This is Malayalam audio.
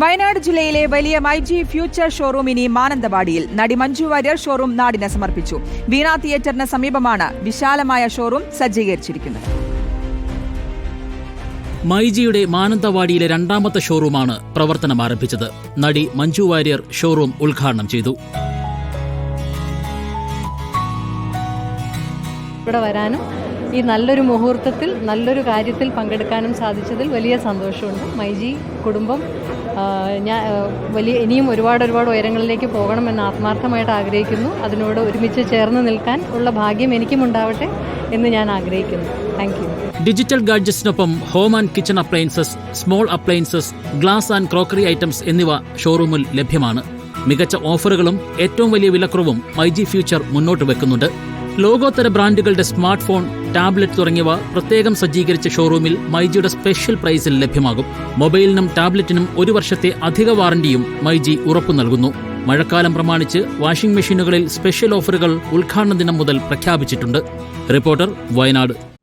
വയനാട് ജില്ലയിലെ വലിയ മൈ ജി ഫ്യൂച്ചർ ഷോറൂം ഇനി മാനന്തവാടിയിൽ. നടി മഞ്ജു വാര്യർ ഷോറൂം നാടിന് സമർപ്പിച്ചു. വീണ തിയേറ്ററിന് സമീപമാണ് വിശാലമായ ഷോറൂം സജ്ജീകരിച്ചിരിക്കുന്നത്. മൈജിയുടെ മാനന്തവാടിയിലെ രണ്ടാമത്തെ ഷോറൂമാണ് പ്രവർത്തനം ആരംഭിച്ചത്. നടി മഞ്ജു വാര്യർ ഷോറൂം ഉദ്ഘാടനം ചെയ്തു. ഇവിടെ വരാനും ഈ നല്ലൊരു മുഹൂർത്തത്തിൽ നല്ലൊരു കാര്യത്തിൽ പങ്കെടുക്കാനും സാധിച്ചതിൽ വലിയ സന്തോഷമുണ്ട്. മൈജി കുടുംബം ഞാൻ വലിയ ഇനിയും ഒരുപാട് ഒരുപാട് ഉയരങ്ങളിലേക്ക് പോകണമെന്ന് ആത്മാർത്ഥമായിട്ട് ആഗ്രഹിക്കുന്നു. അതിനോട് ഒരുമിച്ച് ചേർന്ന് നിൽക്കാൻ ഉള്ള ഭാഗ്യം എനിക്കും ഉണ്ടാവട്ടെ എന്ന് ഞാൻ ആഗ്രഹിക്കുന്നു. Thank you digital ഗാഡ്ജറ്റ്സിനൊപ്പം home and kitchen appliances small appliances glass and crockery items എന്നിവ ഷോറൂമിൽ ലഭ്യമാണ്. മികച്ച ഓഫറുകളും ഏറ്റവും വലിയ വിലക്കുറവും മൈജി ഫ്യൂച്ചർ മുന്നോട്ട് വെക്കുന്നുണ്ട്. ലോകോത്തര ബ്രാൻഡുകളുടെ സ്മാർട്ട് ഫോൺ ടാബ്ലറ്റ് തുടങ്ങിയവ പ്രത്യേകം സജ്ജീകരിച്ച ഷോറൂമിൽ മൈജിയുടെ സ്പെഷ്യൽ പ്രൈസിൽ ലഭ്യമാകും. മൊബൈലിനും ടാബ്ലറ്റിനും ഒരു വർഷത്തെ അധിക വാറന്റിയും മൈജി ഉറപ്പു നൽകുന്നു. മഴക്കാലം പ്രമാണിച്ച് വാഷിംഗ് മെഷീനുകളിൽ സ്പെഷ്യൽ ഓഫറുകൾ ഉദ്ഘാടന ദിനം മുതൽ പ്രഖ്യാപിച്ചിട്ടുണ്ട്. റിപ്പോർട്ടർ വയനാട്.